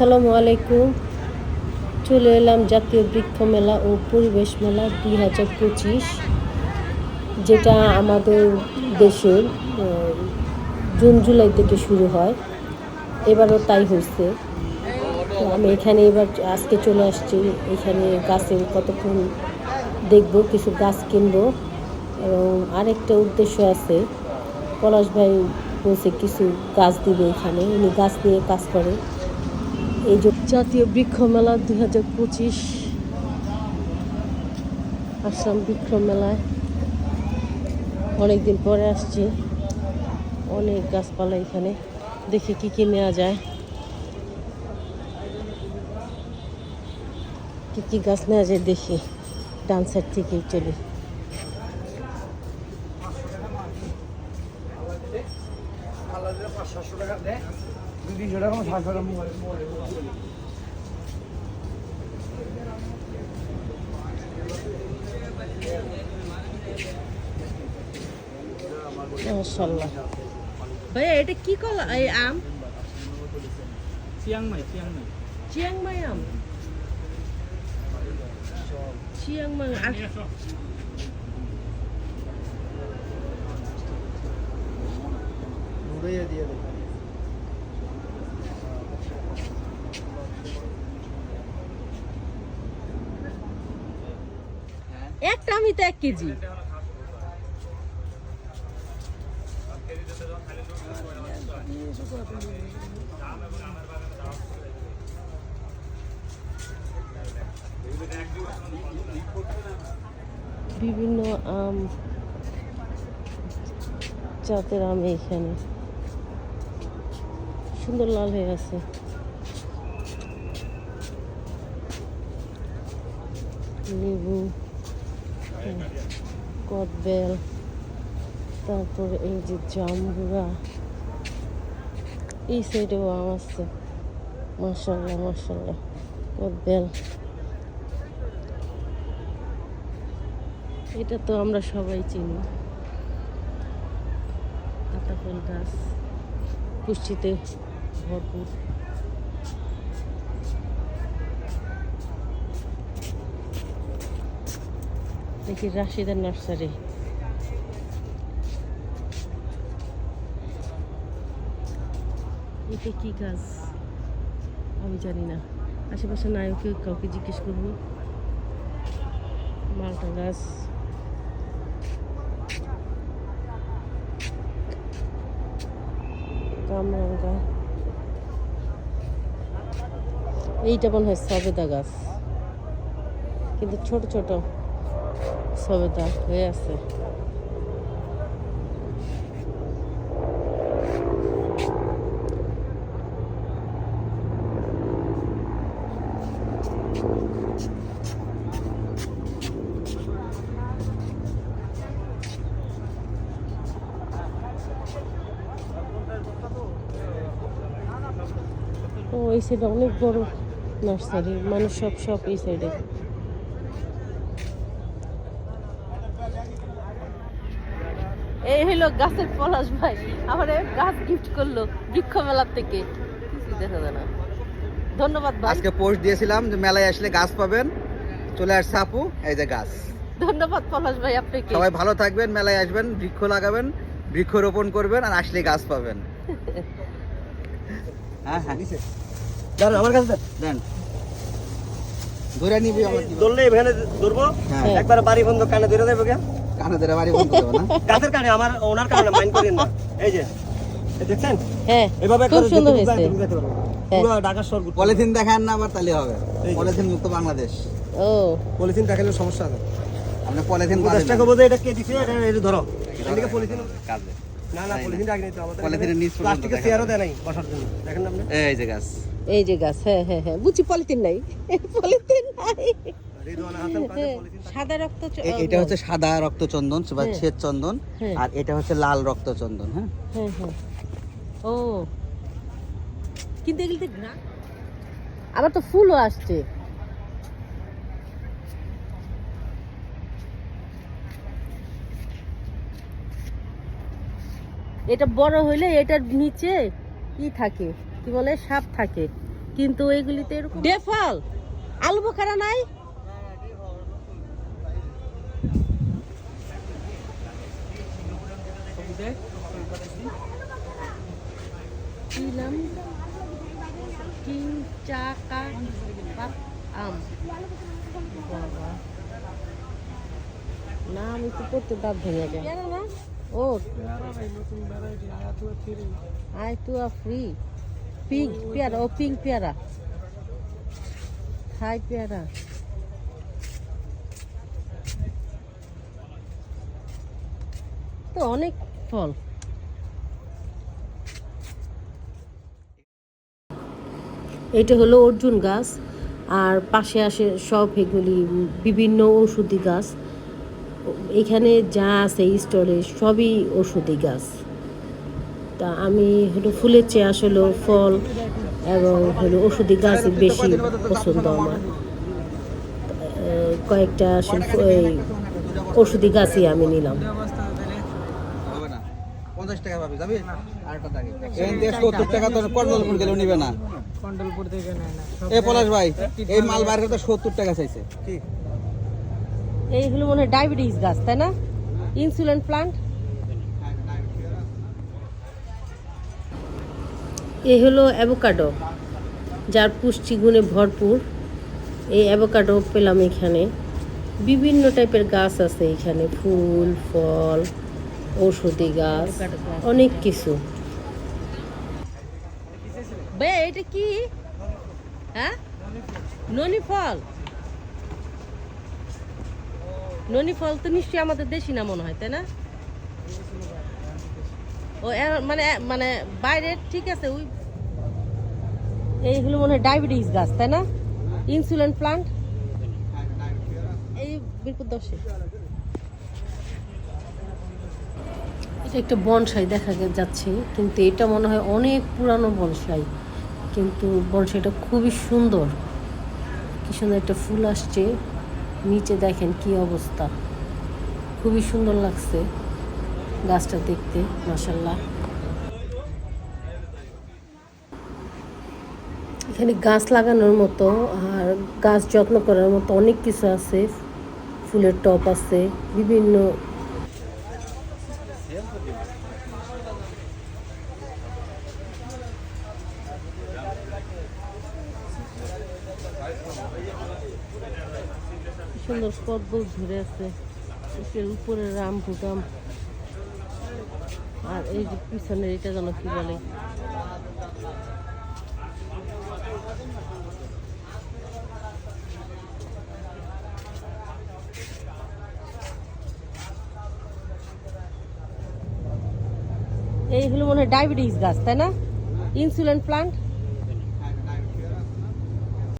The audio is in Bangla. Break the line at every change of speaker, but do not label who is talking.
আসসালামু আলাইকুম। চলে এলাম জাতীয় বৃক্ষ মেলা ও পরিবেশ মেলা দুই হাজার পঁচিশ, যেটা আমাদের দেশের জুন, জুলাই থেকে শুরু হয়। এবারও তাই হয়েছে। আমি এখানে এবার আজকে চলে আসছি। এখানে গাছের কতক্ষণ দেখব, কিছু গাছ কিনবো। এবং আরেকটা উদ্দেশ্য আছে। পলাশ ভাই বলছে কিছু গাছ দিবে এখানে। উনি গাছ নিয়ে কাজ করে। এই জাতীয় বৃক্ষ মেলা দুই হাজার পঁচিশ আসলাম বৃক্ষ মেলায় অনেকদিন পরে আসছি। অনেক গাছপালা এখানে। দেখি কি কি নেওয়া যায়। কি কি গাছ নেওয়া যায় দেখি। ডান সাইড থেকেই চলি
পাঁচশো টাকা দেয় দুই তিনশো টাকা সাতশো টাকা মোবাইল
মাশাল্লাহ ভাইয়া এটা কি কলা এই আম
Chiang Mai Chiang Mai
Chiang Mai আম চিয়াংমাই আর
ঘুরে দিয়ে দেয়
একটা আমি তো এক কেজি। বিভিন্ন আম জাতের আম এখানে সুন্দর লাল হয়ে আছে লেবু। কদবেল তারপরে এই যে জাম্বুরা। এই সাইডেও আম আছে। মাসাল্লাহ মাসাল্লাহ কদবেল এটা তো আমরা সবাই চিনি। আতাফল গাছ, পুষ্টিতে ভরপুর। দেখি রাশিদার নার্সারি? এটা কি গাছ? আমি জানি না। আশেপাশে নায়কে কাউকে জিজ্ঞেস করব। মালটা গাছ। কামরাঙ্গা। এইটা মনে হয় সবেদা গাছ। কিন্তু ছোট ছোট। সবেদা হয়ে আছে ও এই সাইডে অনেক বড় নার্সারি মানুষ সব সব এই সাইডে এই হইল গাছের পলাশ ভাই। আমার গাছ গিফট করল বৃক্ষ মেলার থেকে। কিছুই দেখা যায় না। ধন্যবাদ ভাই।
আজকে পোস্ট দিয়েছিলাম যে মেলায় আসলে গাছ পাবেন। চলে আসছে আপু এই যে গাছ।
ধন্যবাদ পলাশ ভাই আপনাকে।
সবাই ভালো থাকবেন মেলায় আসবেন বৃক্ষ লাগাবেন বৃক্ষ রোপণ করবেন আর আসলে গাছ পাবেন। হ্যাঁ হ্যাঁ।
দাঁড়ান আমার কাছে দেন।
দেন। ধরে নিবি আমার
ধরলে ধরবো।
হ্যাঁ।
একবার বাড়ি বন্ধ কানে ধরে দেবো কে?
কানে ধরে বাড়ি বন্ধ দেবো না?
গাছের কানে? আমার ওনার কানে মাইন্ড করেন না। এই যে দেখছেন?
হ্যাঁ
এভাবে
খুব সুন্দর হয়েছে। হ্যাঁ।
পুরো ঢাকার শহর
পলিথিন দেখান না আবার তাহলে হবে।
এই
পলিথিন মুক্ত বাংলাদেশ।
ও।
পলিথিন দেখালে সমস্যা আছে।
আপনি পলিথিন
চেষ্টা করব যে এটা কে দিছে এটা এটা ধরো। এদিকে পলিথিন
কাজে।
না না পলিথিন রাখি নাই তো আমাদের।
পলিথিনের নিচ
প্লাস্টিকের চেয়ারও দেয় নাই বসার জন্য। দেখেন আপনি?
এই যে গাছ।
এই যে গাছ হ্যাঁ হ্যাঁ হ্যাঁ। বুঝছি পলিথিন নাই। পলিথিন নাই। সাদা রক্ত
এটা হচ্ছে সাদা রক্তচন্দন বা
হ্যাঁ।
শ্বেত চন্দন
হ্যাঁ।
আর এটা হচ্ছে লাল রক্তচন্দন হ্যাঁ।
হ্যাঁ ও। কিন্তু এগুলিতে আবার তো ফুলও আসছে। এটা বড় হইলে এটার নিচে কি থাকে কি বলে সাপ থাকে। কিন্তু এগুলিতে এরকম ডেফল! আলু বোখারা নাই? কি নাম কিং চাকা পাপ আম বাবা না আমি তো পড়তে দাঁত ভেঙে যায়। ও আই টু আর ফ্রি। পিঙ্ক পেয়ারা ও পিঙ্ক পেয়ারা। হাই পেয়ারা। তো অনেক ফল। এটা হলো অর্জুন গাছ, আর পাশে আসে সব এগুলি বিভিন্ন ওষুধি গাছ। এখানে যা আছে স্টোরে সবই ওষুধি গাছ। তা আমি হলো ফুলের চেয়ে আসলে ফল এবং হলো ওষুধি গাছ বেশি পছন্দ আমার। কয়েকটা আসলে ওষুধি গাছই আমি নিলাম।
পঞ্চাশ টাকা পাবি যাবি? আরেকটা থাকে এখান থেকে সত্তর টাকা তো কন্ডলপুর গেলেও নিবে না।
কন্ডলপুর থেকে নেয় না।
এ পলাশ ভাই এই মাল বাইরে তো সত্তর টাকা চাইছে। কি?
এই হলো মনে হয় ডায়াবেটিস গাছ তাই না? Insulin plant. এ হলো অ্যাভোকাডো যার পুষ্টিগুণে ভরপুর। এই অ্যাভোকাডো পেলাম এখানে। বিভিন্ন টাইপের গাছ আছে এখানে ফুল ফল। ঔষধি গাছ, অনেক কিছু। বে, এটা কি? হ্যাঁ? ননি ফল। ননি ফল তো নিশ্চয়ই আমাদের দেশি না মনে হয়, তাই না? ও মানে মানে বাইরে ঠিক আছে, ওই এইগুলো মনে হয় ডায়াবেটিস গাছ, তাই না? Insulin plant. এই বিরপুর দশে এটা একটা বনসাই দেখা যাচ্ছে, কিন্তু এটা মনে হয় অনেক পুরানো বনসাই। কিন্তু বনসাইটা খুবই সুন্দর। কি সুন্দর একটা ফুল আসছে। নিচে দেখেন কি অবস্থা। খুবই সুন্দর লাগছে গাছটা দেখতে মাসাল্লাহ এখানে গাছ লাগানোর মতো আর গাছ যত্ন করার মতো অনেক কিছু আছে। ফুলের টপ আছে, বিভিন্ন সুন্দর পদ্ম ধরে আছে। উপরে রাম ভুটাম। আর এই যে পিছনে এটা যেন কি বলে? এই হলো মনে হয় ডায়াবেটিস গাছ, তাই না? Insulin plant